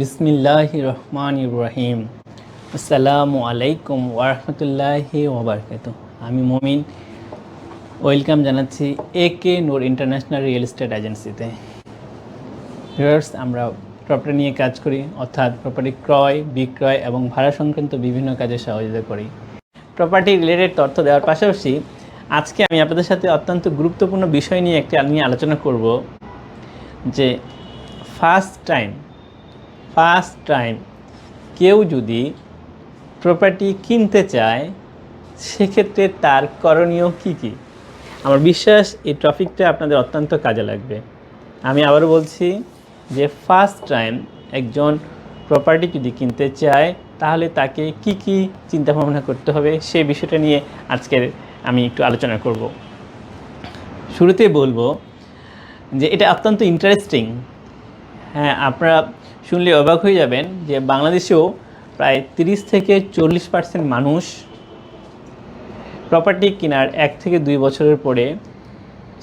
বিসমিল্লাহ রহমান ইব্রাহিম আসসালামু আলাইকুম ওরহমতুল্লাহি ওবরকাত আমি মমিন। ওয়েলকাম জানাচ্ছি A K Noor international real estate এজেন্সিতে। ভিউয়ার্স, আমরা প্রপার্টি নিয়ে কাজ করি, অর্থাৎ প্রপার্টি ক্রয়, বিক্রয় এবং ভাড়া সংক্রান্ত বিভিন্ন কাজে সহযোগিতা করি। প্রপার্টি রিলেটেড তথ্য দেওয়ার পাশাপাশি আজকে আমি আপনাদের সাথে অত্যন্ত গুরুত্বপূর্ণ বিষয় নিয়ে একটি নিয়ে আলোচনা করব, যে ফার্স্ট টাইম ফার্স্ট টাইম কেউ যদি প্রপার্টি কিনতে চায়, সেক্ষেত্রে তার করণীয় কি কি? আমার বিশ্বাস এই টপিকটা আপনাদের অত্যন্ত কাজে লাগবে। আমি আবারও বলছি যে ফার্স্ট টাইম একজন প্রপার্টি যদি কিনতে চায়, তাহলে তাকে কি কি চিন্তা ভাবনা করতে হবে সেই বিষয়টা নিয়ে আজকের আমি একটু আলোচনা করব। শুরুতে বলব যে এটা অত্যন্ত ইন্টারেস্টিং হ্যাঁ আপনারা শুনলে অবাক হয়ে যাবেন যে বাংলাদেশেও প্রায় তিরিশ থেকে চল্লিশ পার্সেন্ট মানুষ প্রপার্টি কেনার এক থেকে দুই বছরের পরে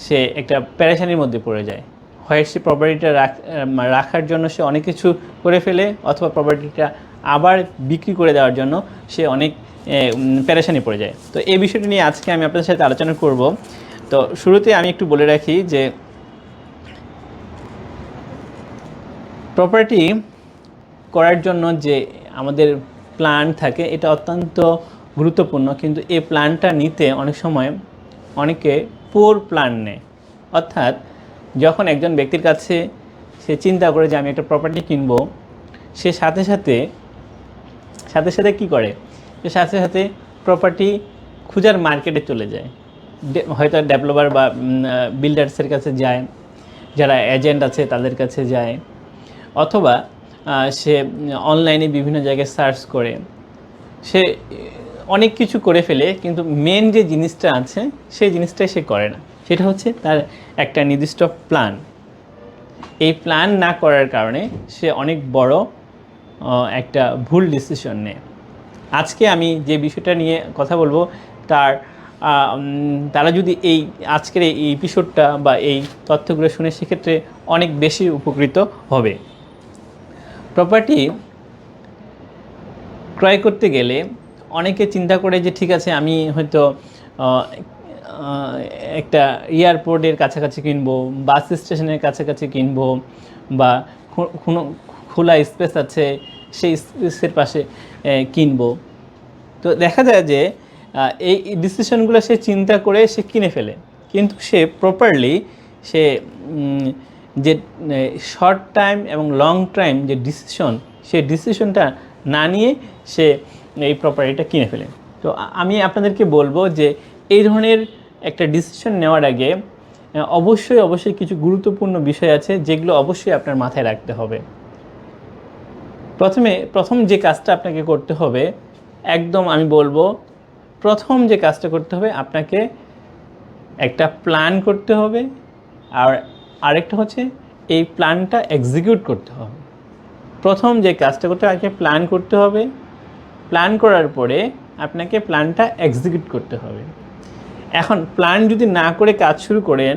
সে একটা প্যারেশানির মধ্যে পড়ে যায়। হয় সে প্রপার্টিটা রাখার জন্য সে অনেক কিছু করে ফেলে অথবা প্রপার্টিটা আবার বিক্রি করে দেওয়ার জন্য সে অনেক প্যারেশানি পড়ে যায়। তো এই বিষয়টি নিয়ে আজকে আমি আপনাদের সাথে আলোচনা করব। তো শুরুতে আমি একটু বলে রাখি যে প্রপার্টি করার জন্য যে আমাদের প্ল্যান থাকে, এটা অত্যন্ত গুরুত্বপূর্ণ। কিন্তু এই প্ল্যানটা নিতে অনেক সময় অনেকে পোর প্ল্যান নেয়। অর্থাৎ যখন একজন ব্যক্তির কাছে সে চিন্তা করে যে আমি একটা প্রপার্টি কিনব, সে সাথে সাথে সাথে সাথে কি করে? সে সাথে সাথে প্রপার্টি খুঁজার মার্কেটে চলে যায়। হয়তো ডেভেলপার বা বিল্ডার্সের কাছে যায়, যারা এজেন্ট আছে তাদের কাছে যায়। অথবা সে অনলাইনে বিভিন্ন জায়গায় সার্চ করে, সে, অনেক কিছু করে ফেলে, কিন্তু মেন যে জিনিসটা আছে, সেই জিনিসটাই সে করে না। সেটা হচ্ছে তার একটা নির্দিষ্ট প্ল্যান এই প্ল্যান না করার কারণে সে অনেক বড় একটা ভুল ডিসিশন নেয়। আজকে আমি যে বিষয়টা নিয়ে কথা বলব, তার তারা যদি এই আজকের এই এপিসোডটা বা এই তথ্যগুলো শুনে, সেক্ষেত্রে অনেক বেশি উপকৃত হবে। প্রপার্টি ক্রয় করতে গেলে অনেকে চিন্তা করে যে, ঠিক আছে, আমি হয়তো একটা এয়ারপোর্টের কাছাকাছি কিনবো, বাস স্টেশনের কাছাকাছি কিনবো বা কোনো খোলা স্পেস আছে সেই স্পেসের পাশে কিনবো। তো দেখা যায় যে এই ডিসিশনগুলো সে চিন্তা করে সে কিনে ফেলে। কিন্তু সে প্রপারলি সে যে শর্ট টাইম এবং লং টাইম যে ডিসিশন সে ডিসিশনটা না নিয়ে সে এই প্রপার্টিটা কিনে ফেলে। তো আমি আপনাদেরকে বলব যে এই ধরনের একটা ডিসিশন নেওয়ার আগে অবশ্যই অবশ্যই কিছু গুরুত্বপূর্ণ বিষয় আছে যেগুলো অবশ্যই আপনার মাথায় রাখতে হবে। প্রথমে, প্রথম যে কাজটা আপনাকে করতে হবে, একদম আমি বলব, প্রথম যে কাজটা করতে হবে, আপনাকে একটা প্ল্যান করতে হবে, আর আরেকটা হচ্ছে এই প্ল্যানটা এক্সিকিউট করতে হবে। প্রথম যে কাজটা করতে হবে প্ল্যান করতে হবে। প্ল্যান করার পরে আপনাকে প্ল্যানটা এক্সিকিউট করতে হবে। এখন প্ল্যান যদি না করে কাজ শুরু করেন,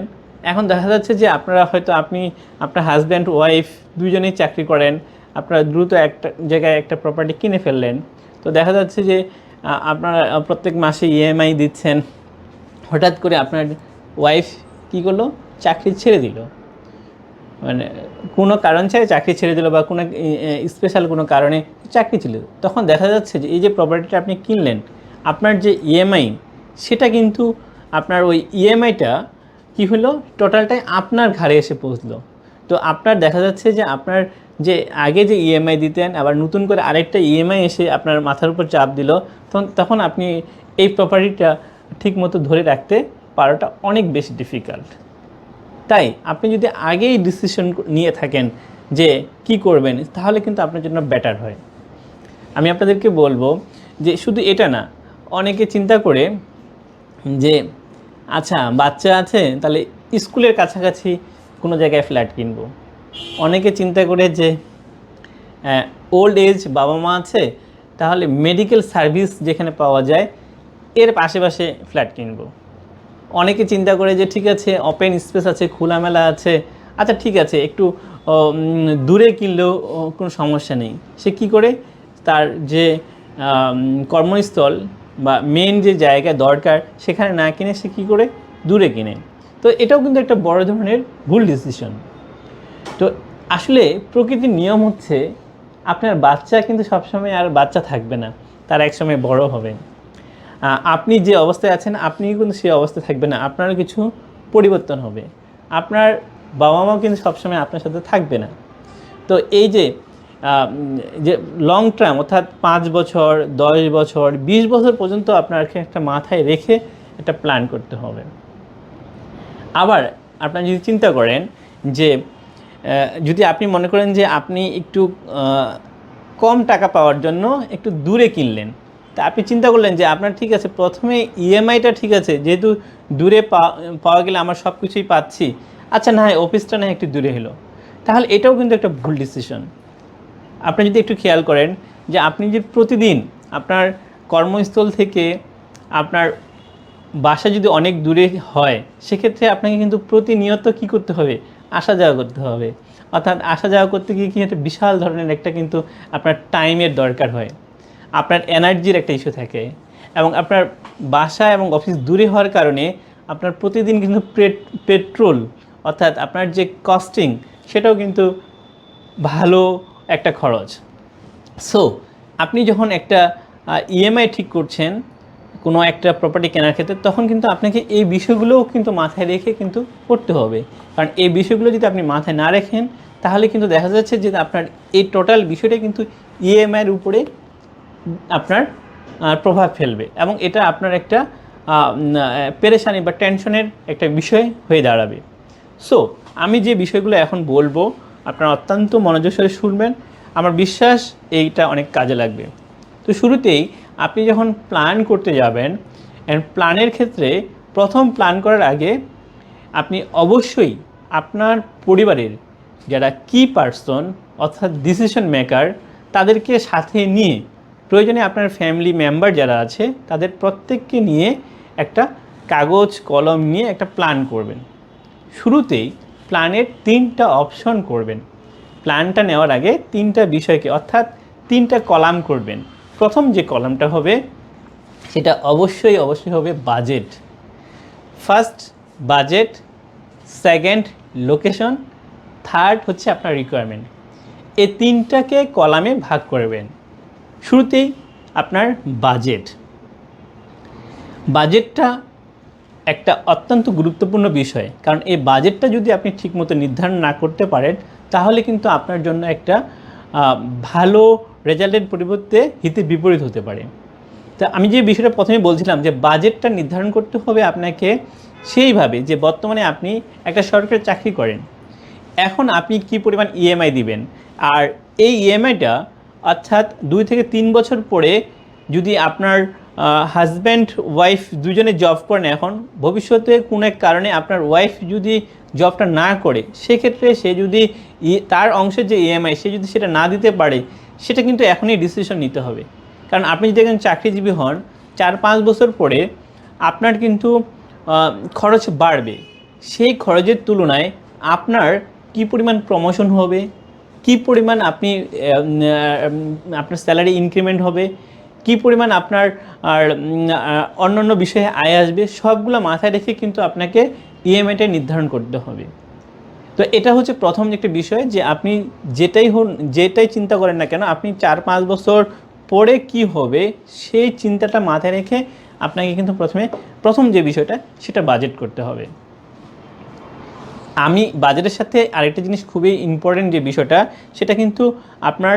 এখন দেখা যাচ্ছে যে আপনারা হয়তো আপনি, আপনার হাজব্যান্ড ওয়াইফ দুজনেই চাকরি করেন, আপনারা দ্রুত একটা জায়গায় একটা প্রপার্টি কিনে ফেললেন। তো দেখা যাচ্ছে যে আপনারা প্রত্যেক মাসে ইএমআই দিচ্ছেন। হঠাৎ করে আপনার ওয়াইফ কী করল? চাকরি ছেড়ে দিল। মানে কোনো কারণ ছাড়া চাকরি ছেড়ে দিল বা কোনো স্পেশাল কোনো কারণে চাকরি ছিল। তখন দেখা যাচ্ছে যে এই যে প্রপার্টিটা আপনি কিনলেন, আপনার যে ইএমআই সেটা কিন্তু আপনার ওই ইএমআইটা কি হলো? টোটালটাই আপনার ঘাড়ে এসে পৌঁছলো। তো আপনার দেখা যাচ্ছে যে আপনার যে আগে যে ইএমআই দিতেন, আবার নতুন করে আরেকটা ইএমআই এসে আপনার মাথার উপর চাপ দিল, তখন তখন আপনি এই প্রপার্টিটা ঠিকমতো ধরে রাখতে পারাটা অনেক বেশি ডিফিকাল্ট তাই আপনি যদি আগেই ডিসিশন নিয়ে থাকেন যে কি করবেন, তাহলে কিন্তু আপনার জন্য বেটার হয়। আমি আপনাদেরকে বলব যে শুধু এটা না, অনেকে চিন্তা করে যে আচ্ছা বাচ্চা আছে, তাহলে স্কুলের কাছাকাছি কোনো জায়গায় ফ্ল্যাট কিনবো? অনেকে চিন্তা করে যে ওল্ড এজ বাবা মা আছে, তাহলে মেডিকেল সার্ভিস যেখানে পাওয়া যায়, এর পাশে ফ্ল্যাট কিনবো। অনেকে চিন্তা করে যে ঠিক আছে ওপেন স্পেস আছে, খোলামেলা আছে আচ্ছা ঠিক আছে, একটু দূরে কিনলেও কোনো সমস্যা নেই। সে কি করে? তার যে কর্মস্থল বা মেন যে জায়গা দরকার, সেখানে না কিনে সে কী করে? দূরে কিনে। তো এটাও কিন্তু একটা বড় ধরনের ভুল ডিসিশন তো আসলে প্রকৃতির নিয়ম হচ্ছে, আপনার বাচ্চা কিন্তু সবসময় আর বাচ্চা থাকবে না, তার একসময় বড় হবে। আপনি যে অবস্থায় আছেন আপনি কিন্তু সেই অবস্থায় থাকবে না। আপনার কিছু পরিবর্তন হবে। আপনার বাবা মাও কিন্তু সবসময় আপনার সাথে থাকবে না। তো এই যে যে লং টার্ম অর্থাৎ পাঁচ বছর, দশ বছর, বিশ বছর পর্যন্ত আপনাকে একটা মাথায় রেখে একটা প্ল্যান করতে হবে। আবার আপনারা যদি চিন্তা করেন যে যদি আপনি মনে করেন যে আপনি একটু কম টাকা পাওয়ার জন্য একটু দূরে কিনলেন তা আপনি চিন্তা করলেন যে আপনার ঠিক আছে, প্রথমে ইএমআইটা ঠিক আছে, যেহেতু দূরে পাওয়া গেলে আমার সব কিছুই পাচ্ছি। আচ্ছা না হয় অফিসটা না একটু দূরে হলো। তাহলে এটাও কিন্তু একটা ভুল ডিসিশন আপনি যদি একটু খেয়াল করেন যে আপনি যে প্রতিদিন আপনার কর্মস্থল থেকে আপনার বাসা যদি অনেক দূরে হয়, সেক্ষেত্রে আপনাকে কিন্তু প্রতিনিয়ত কি করতে হবে? আসা যাওয়া করতে হবে। অর্থাৎ আসা যাওয়া করতে গিয়ে কি একটা বিশাল ধরনের একটা কিন্তু আপনার টাইমের দরকার হয়। আপনার এনার্জির একটা ইস্যু থাকে এবং আপনার বাসা এবং অফিস দূরে হওয়ার কারণে আপনার প্রতিদিন কিন্তু পেট্রোল অর্থাৎ আপনার যে কস্টিং সেটাও কিন্তু ভালো একটা খরচ। সো আপনি যখন একটা ইএমআই ঠিক করছেন, কোনো একটা প্রপার্টি কেনার ক্ষেত্রে, তখন কিন্তু আপনাকে এই বিষয়গুলোও কিন্তু মাথায় রেখে কিন্তু করতে হবে। কারণ এই বিষয়গুলো যদি আপনি মাথায় না রাখেন, তাহলে কিন্তু দেখা যাচ্ছে যে আপনার এই টোটাল বিষয়টা কিন্তু ইএমআইয়ের উপরে আপনার প্রভাব ফেলবে এবং এটা আপনার একটা পেরেশানি বা টেনশনের একটা বিষয় হয়ে দাঁড়াবে। সো আমি যে বিষয়গুলো এখন বলব, আপনারা অত্যন্ত মনোযোগ সহকারে শুনবেন। আমার বিশ্বাস এইটা অনেক কাজে লাগবে। তো শুরুতেই আপনি যখন প্ল্যান করতে যাবেন অ্যান্ড প্ল্যানের ক্ষেত্রে প্রথম প্ল্যান করার আগে আপনি অবশ্যই আপনার পরিবারের যারা কি পার্সন অর্থাৎ ডিসিশন মেকার তাদেরকে সাথে নিয়ে প্রয়োজনে আপনার ফ্যামিলি মেম্বার যারা আছে, তাদের প্রত্যেককে নিয়ে একটা কাগজ, কলম নিয়ে একটা প্ল্যান করবেন। শুরুতেই প্ল্যানের তিনটা অপশন করবেন। প্ল্যানটা নেওয়ার আগে তিনটা বিষয়কে, অর্থাৎ তিনটা কলাম করবেন। প্রথম যে কলামটা হবে, সেটা অবশ্যই অবশ্যই হবে budget first budget second location third হচ্ছে আপনার রিকোয়ারমেন্ট এই তিনটাকে কলামে ভাগ করবেন শুরুতেই আপনার বাজেট বাজেটটা একটা অত্যন্ত গুরুত্বপূর্ণ বিষয়, কারণ এই বাজেটটা যদি আপনি ঠিকমতো নির্ধারণ না করতে পারেন, তাহলে কিন্তু আপনার জন্য একটা ভালো রেজাল্টের পরিবর্তে হিতে বিপরীত হতে পারে। তা আমি যে বিষয়টা প্রথমে বলছিলাম যে বাজেটটা নির্ধারণ করতে হবে আপনাকে সেইভাবে যে বর্তমানে আপনি একটা সরকারি চাকরি করেন। এখন আপনি কি পরিমাণ ইএমআই দিবেন? আর এই ইএমআইটা অর্থাৎ দুই থেকে তিন বছর পরে যদি আপনার হাজব্যান্ড ওয়াইফ দুজনে জব করেন এখন, ভবিষ্যতে কোনো এক কারণে আপনার ওয়াইফ যদি জবটা না করে, সেক্ষেত্রে সে যদি তার অংশের যে ইএমআই সে যদি সেটা না দিতে পারে, সেটা কিন্তু এখনই ডিসিশন নিতে হবে। কারণ আপনি যদি একজন চাকরিজীবী হন, চার পাঁচ বছর পরে আপনার কিন্তু খরচ বাড়বে। সেই খরচের তুলনায় আপনার কি পরিমাণ প্রমোশন হবে? কি পরিমাণ আপনি আপনার স্যালারি ইনক্রিমেন্ট হবে, কি পরিমাণ আপনার, আর অন্যান্য বিষয়ে আয় আসবে, সবগুলো মাথায় রেখে কিন্তু আপনাকে ইএমআইটা নির্ধারণ করতে হবে। তো এটা হচ্ছে প্রথম একটা বিষয় যে আপনি যেটাই হন, যেটাই চিন্তা করেন না কেন, আপনি চার পাঁচ বছর পরে কি হবে, সেই চিন্তাটা মাথায় রেখে আপনাকে কিন্তু প্রথমে, প্রথম যে বিষয়টা, সেটা বাজেট করতে হবে। আমি বাজেটের সাথে আরেকটা জিনিস খুবই ইম্পর্টেন্ট যে বিষয়টা সেটা কিন্তু আপনার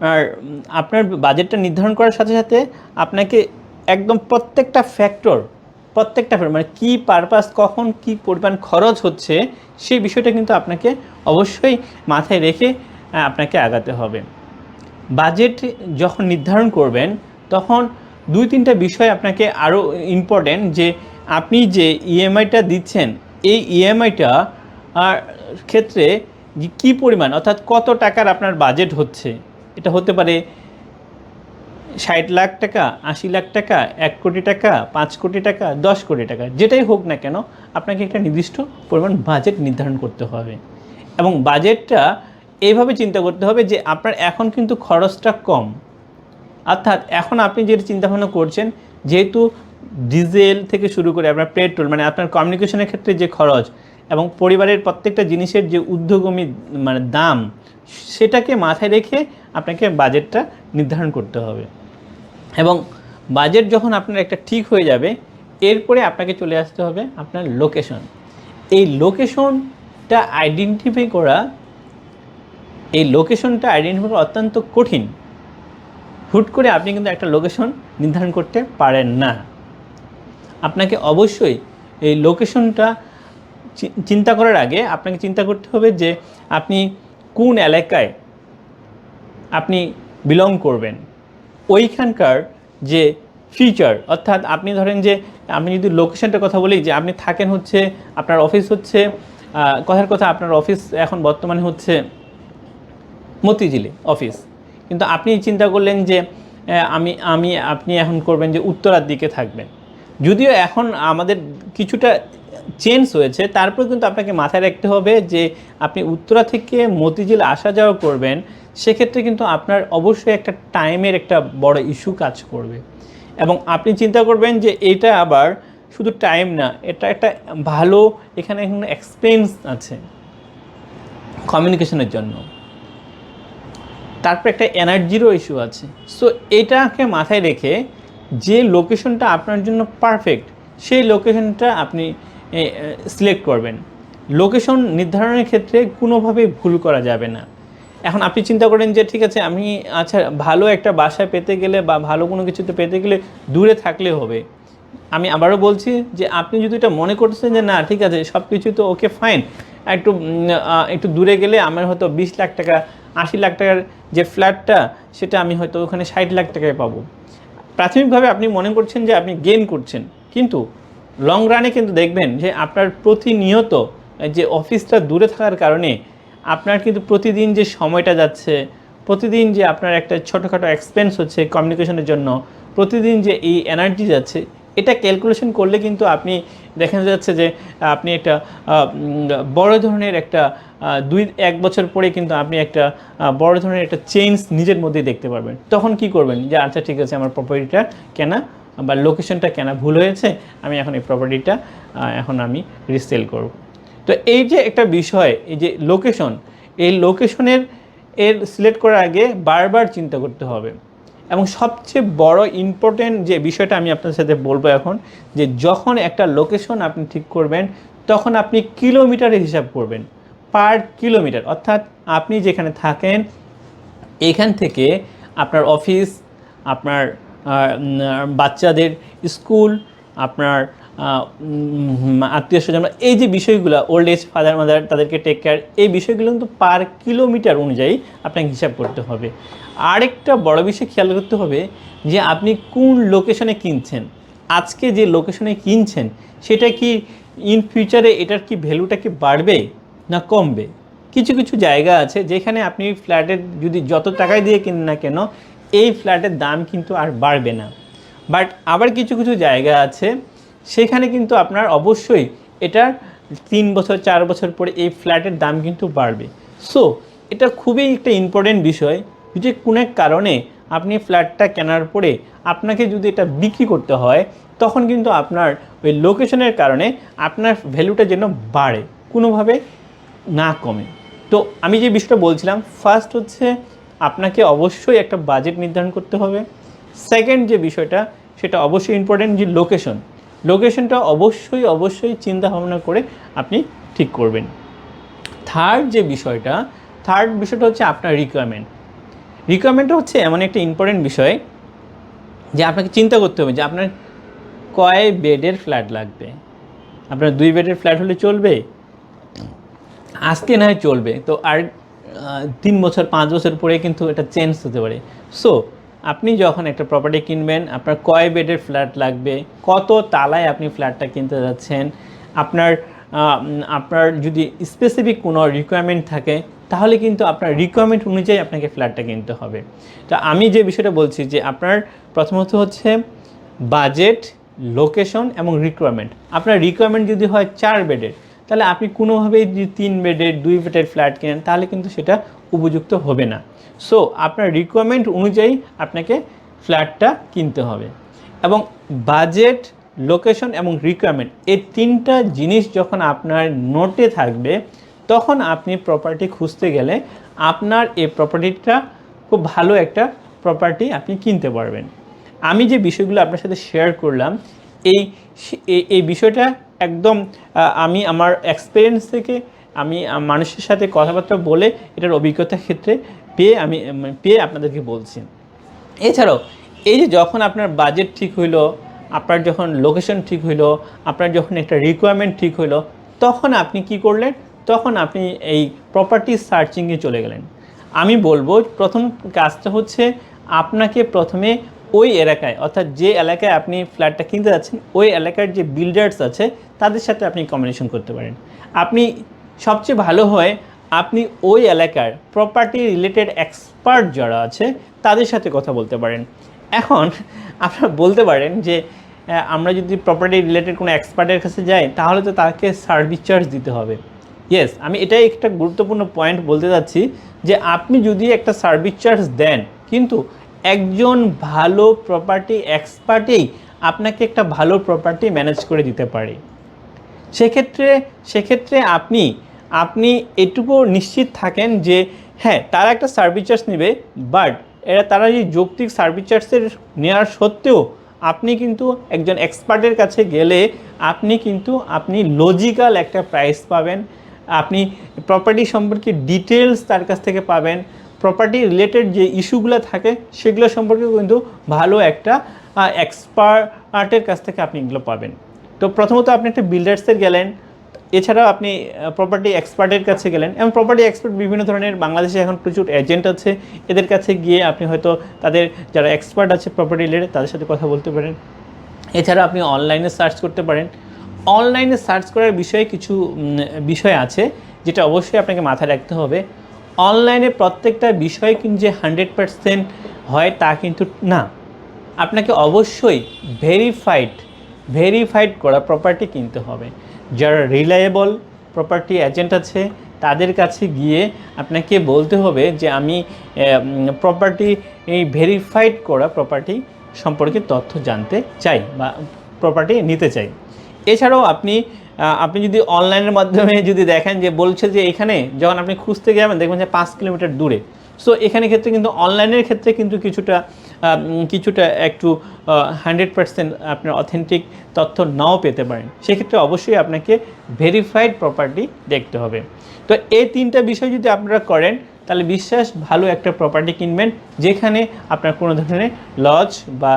আর, আপনার বাজেটটা নির্ধারণ করার সাথে সাথে আপনাকে একদম প্রত্যেকটা ফ্যাক্টর প্রত্যেকটা মানে কী পারপাস কখন কি পরিমাণ খরচ হচ্ছে সেই বিষয়টা কিন্তু আপনাকে অবশ্যই মাথায় রেখে আপনাকে আগাতে হবে। বাজেট যখন নির্ধারণ করবেন তখন দুই তিনটা বিষয় আপনাকে আরও ইম্পর্টেন্ট যে আপনি যে ইএমআইটা দিচ্ছেন এই ইএমআইটা আর ক্ষেত্রে কী পরিমাণ, অর্থাৎ কত টাকার আপনার বাজেট হচ্ছে? এটা হতে পারে ষাট লাখ টাকা, আশি লাখ টাকা, এক কোটি টাকা, পাঁচ কোটি টাকা, দশ কোটি টাকা, যেটাই হোক না কেন, আপনাকে একটা নির্দিষ্ট পরিমাণ বাজেট নির্ধারণ করতে হবে। এবং বাজেটটা এইভাবে চিন্তা করতে হবে যে আপনার এখন কিন্তু খরচটা কম। অর্থাৎ এখন আপনি যেটা চিন্তাভাবনা করছেন, যেহেতু ডিজেল থেকে শুরু করে আপনার পেট্রোল মানে আপনার কমিউনিকেশনের ক্ষেত্রে যে খরচ এবং পরিবারের প্রত্যেকটা জিনিসের যে উদ্যোগমী মানে দাম, সেটাকে মাথায় রেখে আপনাকে বাজেটটা নির্ধারণ করতে হবে। এবং বাজেট যখন আপনার একটা ঠিক হয়ে যাবে, এরপরে আপনাকে চলে আসতে হবে আপনার লোকেশন। এই লোকেশনটা আইডেন্টিফাই করা, এই লোকেশনটা আইডেন্টিফাই করা অত্যন্ত কঠিন। হুট করে আপনি কিন্তু একটা লোকেশন নির্ধারণ করতে পারেন না। আপনাকে অবশ্যই এই লোকেশনটা চিন্তা করার আগে আপনাকে চিন্তা করতে হবে যে আপনি কোন এলাকায় আপনি বিলং করবেন। ওইখানকার যে ফিচার অর্থাৎ আপনি ধরেন যে, আমি যদি লোকেশনটার কথা বলি যে আপনি থাকেন হচ্ছে আপনার অফিস হচ্ছে কথার কথা আপনার অফিস এখন বর্তমানে হচ্ছে মতিঝিলে অফিস কিন্তু আপনি চিন্তা করলেন যে আমি আমি, আপনি এখন করবেন যে উত্তরার দিকে থাকবেন। যদিও এখন আমাদের কিছুটা চেঞ্জ হয়েছে, তারপর কিন্তু আপনাকে মাথায় রাখতে হবে যে আপনি উত্তরা থেকে মতিঝিল আসা যাওয়া করবেন, সেক্ষেত্রে কিন্তু আপনার অবশ্যই একটা টাইমের একটা বড় ইস্যু কাজ করবে। এবং আপনি চিন্তা করবেন যে এটা আবার শুধু টাইম না, এটা একটা ভালো এখানে এখানে এক্সপেন্স আছে কমিউনিকেশনের জন্য। তারপর একটা এনার্জিরও ইস্যু আছে। সো এটাকে মাথায় রেখে যে লোকেশনটা আপনার জন্য পারফেক্ট সেই লোকেশনটা আপনি সিলেক্ট করবেন। লোকেশন নির্ধারণের ক্ষেত্রে কোনোভাবেই ভুল করা যাবে না। এখন আপনি চিন্তা করেন যে, ঠিক আছে, আমি আচ্ছা ভালো একটা বাসায় পেতে গেলে বা ভালো কোনো কিছুতে পেতে গেলে দূরে থাকলে হবে। আমি আবারও বলছি যে, আপনি যদি এটা মনে করছেন যে, না, ঠিক আছে সব কিছু তো ওকে ফাইন একটু একটু দূরে গেলে আমার হয়তো বিশ লাখ টাকা, আশি লাখ টাকার যে ফ্ল্যাটটা সেটা আমি হয়তো ওখানে ষাট লাখ টাকায় পাবো। প্রাথমিকভাবে আপনি মনে করছেন যে, আপনি গেইন করছেন। কিন্তু লং রানে কিন্তু দেখবেন যে আপনার প্রতিনিয়ত যে অফিসটা দূরে থাকার কারণে আপনার কিন্তু প্রতিদিন যে সময়টা যাচ্ছে, প্রতিদিন যে আপনার একটা ছোটোখাটো এক্সপেন্স হচ্ছে কমিউনিকেশনের জন্য, প্রতিদিন যে এই এনার্জি যাচ্ছে, এটা ক্যালকুলেশন করলে কিন্তু আপনি দেখা যাচ্ছে যে আপনি একটা বড় ধরনের একটা দুই, এক বছর পরে কিন্তু আপনি একটা বড় ধরনের একটা চেঞ্জ নিজের মধ্যেই দেখতে পারবেন। তখন কি করবেন? যে আচ্ছা ঠিক আছে, আমার প্রপার্টিটা কেনা বা লোকেশনটা কেনা ভুল হয়েছে, আমি এখন এই প্রপার্টিটা এখন আমি রিসেল করব। তো এই যে একটা বিষয়, এই যে লোকেশন এই লোকেশনের এর সিলেক্ট করার আগে বারবার চিন্তা করতে হবে। এবং সবচেয়ে বড় ইম্পর্টেন্ট যে বিষয়টা আমি আপনার সাথে বলব এখন, যে যখন একটা লোকেশন আপনি ঠিক করবেন, তখন আপনি কিলোমিটারে হিসাব করবেন পার কিলোমিটার অর্থাৎ আপনি যেখানে থাকেন, এখান থেকে আপনার অফিস আপনার বাচ্চাদের স্কুল, আপনার আত্মীয় স্বজন, এই যে বিষয়গুলো ওল্ড এজ ফাদার মাদার তাদেরকে টেক কেয়ার এই বিষয়গুলো কিন্তু পার কিলোমিটার অনুযায়ী আপনাকে হিসাব করতে হবে। আরেকটা বড় বিষয় খেয়াল করতে হবে যে আপনি কোন লোকেশনে কিনছেন? আজকে যে লোকেশনে কিনছেন, সেটা কি ইন ফিউচারে এটার কি ভ্যালুটা কি বাড়বে না কমবে? কিছু কিছু জায়গা আছে যেখানে আপনি ফ্ল্যাটের যদি যত টাকায় দিয়ে কিনেন না কেন এই ফ্ল্যাটের দাম কিন্তু আর বাড়বে না। বাট আবার কিছু কিছু জায়গা আছে, সেখানে কিন্তু আপনার অবশ্যই এটার তিন বছর, চার বছর পরে এই ফ্ল্যাটের দাম কিন্তু বাড়বে। সো এটা খুবই একটা ইম্পর্টেন্ট বিষয় যে কোনো এক কারণে আপনি ফ্ল্যাটটা কেনার পরে আপনাকে যদি এটা বিক্রি করতে হয়, তখন কিন্তু আপনার ওই লোকেশনের কারণে আপনার ভ্যালুটা যেন বাড়ে, কোনোভাবে না কমে। তো আমি যে বিষয়টা বলছিলাম ফার্স্ট হচ্ছে আপনাকে অবশ্যই একটা বাজেট নির্ধারণ করতে হবে। সেকেন্ড যে বিষয়টা, সেটা অবশ্যই ইম্পর্টেন্ট যে লোকেশন লোকেশনটা অবশ্যই অবশ্যই চিন্তা ভাবনা করে আপনি ঠিক করবেন। থার্ড যে বিষয়টা থার্ড বিষয়টা হচ্ছে আপনার রিকোয়ারমেন্ট রিকোয়ারমেন্টটা হচ্ছে এমন একটা ইম্পর্টেন্ট বিষয় যে আপনাকে চিন্তা করতে হবে যে আপনার কয় বেডের ফ্ল্যাট লাগবে? আপনার দুই বেডের ফ্ল্যাট হলে চলবে? আজকে না হয় চলবে। তো আর তিন বছর, পাঁচ বছর পরে কিন্তু এটা চেঞ্জ হতে পারে। সো আপনি যখন একটা প্রপার্টি কিনবেন, আপনার কয় বেডের ফ্ল্যাট লাগবে, কত তালায় আপনি ফ্ল্যাটটা কিনতে যাচ্ছেন, আপনার আপনার যদি স্পেসিফিক কোনো রিকোয়ারমেন্ট থাকে, তাহলে কিন্তু আপনার রিকোয়ারমেন্ট অনুযায়ী আপনাকে ফ্ল্যাটটা কিনতে হবে। তো আমি যে বিষয়টা বলছি যে আপনার প্রথমত হচ্ছে বাজেট লোকেশন এবং রিকোয়ারমেন্ট আপনার রিকোয়ারমেন্ট যদি হয় চার বেডের তাহলে আপনি কোনোভাবেই যদি তিন বেডের দুই বেডের ফ্ল্যাট কেনেন, তাহলে কিন্তু সেটা উপযুক্ত হবে না। সো আপনার রিকোয়ারমেন্ট অনুযায়ী আপনাকে ফ্ল্যাটটা কিনতে হবে। এবং বাজেট লোকেশন এবং রিকোয়ারমেন্ট এই তিনটা জিনিস যখন আপনার নোটে থাকবে, তখন আপনি প্রপার্টি খুঁজতে গেলে আপনার এই প্রপার্টিটা খুব ভালো একটা প্রপার্টি আপনি কিনতে পারবেন। আমি যে বিষয়গুলো আপনার সাথে শেয়ার করলাম এই, এই- বিষয়টা একদম আমি আমার এক্সপিরিয়েন্স থেকে আমি মানুষের সাথে কথাবার্তা বলে এটার অভিজ্ঞতার ক্ষেত্রে পেয়ে আমি পেয়ে আপনাদেরকে বলছি। এছাড়াও, এই যে যখন আপনার বাজেট ঠিক হইল, আপনার যখন লোকেশন ঠিক হইল, আপনার যখন একটা রিকোয়ারমেন্ট ঠিক হইল, তখন আপনি কি করলেন? তখন আপনি এই প্রপার্টি সার্চিংয়ে চলে গেলেন। আমি বলব, প্রথম কাজটা হচ্ছে আপনাকে প্রথমে ওই এলাকায়, অর্থাৎ যে এলাকায় আপনি ফ্ল্যাটটা কিনতে যাচ্ছেন, ওই এলাকার যে বিল্ডার্স আছে, তাদের সাথে আপনি কম্বিনেশন করতে পারেন। আপনি সবচেয়ে ভালো হয়, আপনি ওই এলাকার প্রপার্টি রিলেটেড এক্সপার্ট যারা আছে, তাদের সাথে কথা বলতে পারেন। এখন আপনারা বলতে পারেন যে আমরা যদি প্রপার্টি রিলেটেড কোনো এক্সপার্টের কাছে যাই, তাহলে তো তাকে সার্ভিস চার্জ দিতে হবে। ইয়েস আমি এটাই একটা গুরুত্বপূর্ণ পয়েন্ট বলতে যাচ্ছি যে, আপনি যদি একটা সার্ভিস চার্জ দেন, কিন্তু একজন ভালো প্রপার্টি এক্সপার্টেই আপনাকে একটা ভালো প্রপার্টি ম্যানেজ করে দিতে পারে। সেক্ষেত্রে সেক্ষেত্রে আপনি আপনি এটুকু নিশ্চিত থাকেন যে হ্যাঁ তারা একটা সার্ভিস চার্জ নেবে বাট এরা, তারা যে যৌক্তিক সার্ভিস চার্জের নেওয়ার সত্ত্বেও আপনি কিন্তু একজন এক্সপার্টের কাছে গেলে আপনি কিন্তু, আপনি লজিক্যাল একটা প্রাইস পাবেন। আপনি প্রপার্টি সম্পর্কে ডিটেলস তার কাছ থেকে পাবেন। প্রপার্টি রিলেটেড যে ইস্যুগুলো থাকে, সেগুলো সম্পর্কে কিন্তু ভালো একটা এক্সপার্টের কাছ থেকে আপনি এগুলো পাবেন। তো প্রথমত আপনি একটা বিল্ডার্সের গেলেন, এছাড়াও আপনি প্রপার্টি এক্সপার্টের কাছে গেলেন, এবং প্রপার্টি এক্সপার্ট বিভিন্ন ধরনের, বাংলাদেশে এখন প্রচুর এজেন্ট আছে, এদের কাছে গিয়ে আপনি হয়তো তাদের যারা এক্সপার্ট আছে প্রপার্টি রিলেটেড তাদের সাথে কথা বলতে পারেন। এছাড়া আপনি অনলাইনে সার্চ করতে পারেন। অনলাইনে সার্চ করার বিষয়ে কিছু বিষয় আছে, যেটা অবশ্যই আপনাকে মাথায় রাখতে হবে। অনলাইনে প্রত্যেকটা বিষয় কিন্তু যে হান্ড্রেড পারসেন্ট হয় তা কিন্তু না। আপনাকে অবশ্যই ভেরিফাইড ভেরিফাইড করা প্রপার্টি কিনতে হবে। যারা রিলায়েবল প্রপার্টি এজেন্ট আছে, তাদের কাছে গিয়ে আপনাকে বলতে হবে যে আমি প্রপার্টি এই ভেরিফাইড করা প্রপার্টি সম্পর্কে তথ্য জানতে চাই বা প্রপার্টি নিতে চাই। এছাড়াও আপনি আপনি যদি অনলাইনের মাধ্যমে যদি দেখেন যে বলছে যে এখানে যখন আপনি খুঁজতে যাবেন দেখবেন যে পাঁচ কিলোমিটার দূরে। সো এখানে ক্ষেত্রে কিন্তু অনলাইনের ক্ষেত্রে কিন্তু কিছুটা কিছুটা একটু হান্ড্রেড পার্সেন্ট আপনার অথেন্টিক তথ্য নাও পেতে পারেন। সেক্ষেত্রে অবশ্যই আপনাকে ভেরিফাইড প্রপার্টি দেখতে হবে। তো এই তিনটা বিষয় যদি আপনারা করেন, তাহলে বিশ্বাস ভালো একটা প্রপার্টি কিনবেন, যেখানে আপনার কোনো ধরনের লজ বা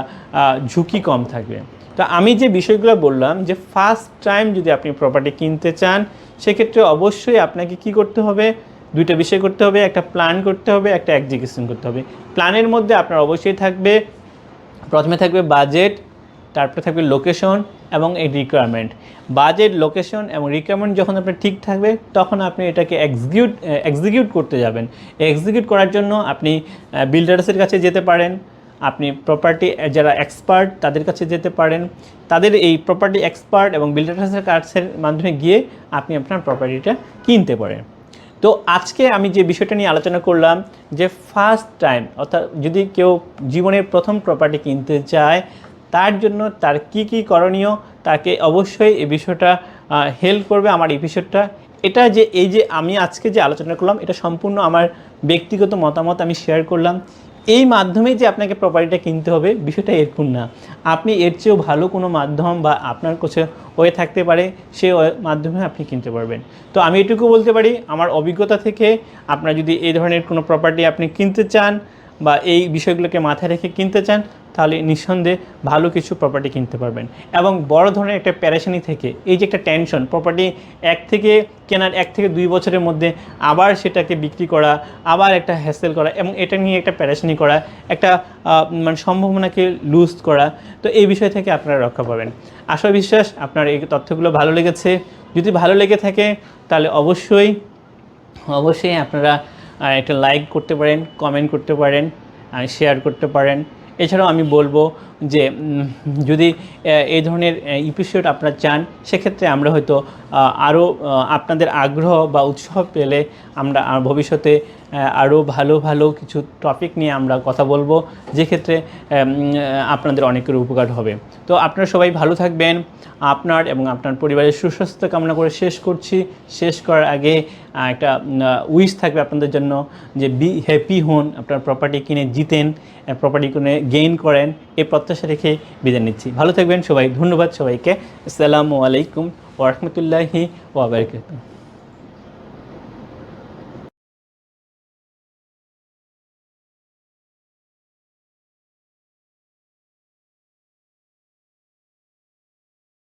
ঝুঁকি কম থাকবে। তো আমি যে বিষয়গুলো বললাম যে ফার্স্ট টাইম যদি আপনি প্রপার্টি কিনতে চান, সেক্ষেত্রে অবশ্যই আপনাকে কি করতে হবে? দুইটা বিষয় করতে হবে, একটা প্ল্যান করতে হবে, একটা এক্সিকিউশন করতে হবে। প্ল্যানের মধ্যে আপনার অবশ্যই থাকবে, প্রথমে থাকবে বাজেট তারপরে থাকবে লোকেশন এবং এই রিকোয়ারমেন্ট বাজেট লোকেশন এবং রিকোয়ারমেন্ট যখন আপনার ঠিক থাকবে, তখন আপনি এটাকে এক্সিকিউট এক্সিকিউট করতে যাবেন। এক্সিকিউট করার জন্য আপনি বিল্ডার্সের কাছে যেতে পারেন। আপনি প্রপার্টি যারা এক্সপার্ট তাদের কাছে যেতে পারেন। তাদের এই প্রপার্টি এক্সপার্ট এবং বিল্ডার্সের কার্ডসের মাধ্যমে গিয়ে আপনি আপনার প্রপার্টিটা কিনতে পারেন। তো আজকে আমি যে বিষয়টা নিয়ে আলোচনা করলাম, যে ফার্স্ট টাইম অর্থাৎ যদি কেউ জীবনের প্রথম প্রপার্টি কিনতে চায়, তার জন্য তার কি কি করণীয়, তাকে অবশ্যই এই বিষয়টা হেল্প করবে আমার এপিসোডটা এটা যে, এই যে আমি আজকে যে আলোচনা করলাম, এটা সম্পূর্ণ আমার ব্যক্তিগত মতামত আমি শেয়ার করলাম। এই মাধ্যমে যে আপনাকে প্রপার্টিটা কিনতে হবে, বিষয়টা এরকম না। আপনি এর চেয়েও ভালো কোনো মাধ্যম বা আপনার কাছে হয়ে থাকতে পারে, সে মাধ্যমে আপনি কিনতে পারবেন। তো আমি এটুকু বলতে পারি, আমার অভিজ্ঞতা থেকে আপনার যদি এই ধরনের কোনো প্রপার্টি আপনি কিনতে চান বা এই বিষয়গুলোকে মাথায় রেখে কিনতে চান, তাহলে নিঃসন্দেহে ভালো কিছু প্রপার্টি কিনতে পারবেন। এবং বড় ধরনের একটা প্যারেশানি থেকে, এই যে একটা টেনশন প্রপার্টি এক থেকে কেনার এক থেকে দুই বছরের মধ্যে আবার সেটাকে বিক্রি করা, আবার একটা হ্যাসেল করা এবং এটা নিয়ে একটা প্যারেশানি করা, একটা মানে সম্ভাবনাকে লুজ করা, তো এই বিষয় থেকে আপনারা রক্ষা পাবেন। আশা বিশ্বাস আপনার এই তথ্যগুলো ভালো লেগেছে। যদি ভালো লেগে থাকে, তাহলে অবশ্যই অবশ্যই আপনারা একটা লাইক করতে পারেন কমেন্ট করতে পারেন শেয়ার করতে পারেন। এছাড়াও আমি বলব যে যদি এই ধরনের এপিসোড আপনারা চান, সেক্ষেত্রে আমরা হয়তো আরও আপনাদের আগ্রহ বা উৎসাহ পেলে আমরা ভবিষ্যতে আরও ভালো ভালো কিছু টপিক নিয়ে আমরা কথা বলব। যেক্ষেত্রে আপনাদের অনেকের উপকার হবে। তো আপনারা সবাই ভালো থাকবেন। আপনার এবং আপনার পরিবারের সুস্বাস্থ্য কামনা করে শেষ করছি। শেষ করার আগে একটা উইশ থাকবে আপনাদের জন্য যে বি হ্যাপি হন, আপনার প্রপার্টি কিনে জিতেন প্রপার্টি কিনে গেইন করেন এই প্রত্যাশা রেখে বিদায় নিচ্ছি। ভালো থাকবেন সবাই, ধন্যবাদ সবাইকে। আসসালামু আলাইকুম ওরহমতুল্লাহি ওয়াবারকাতুহ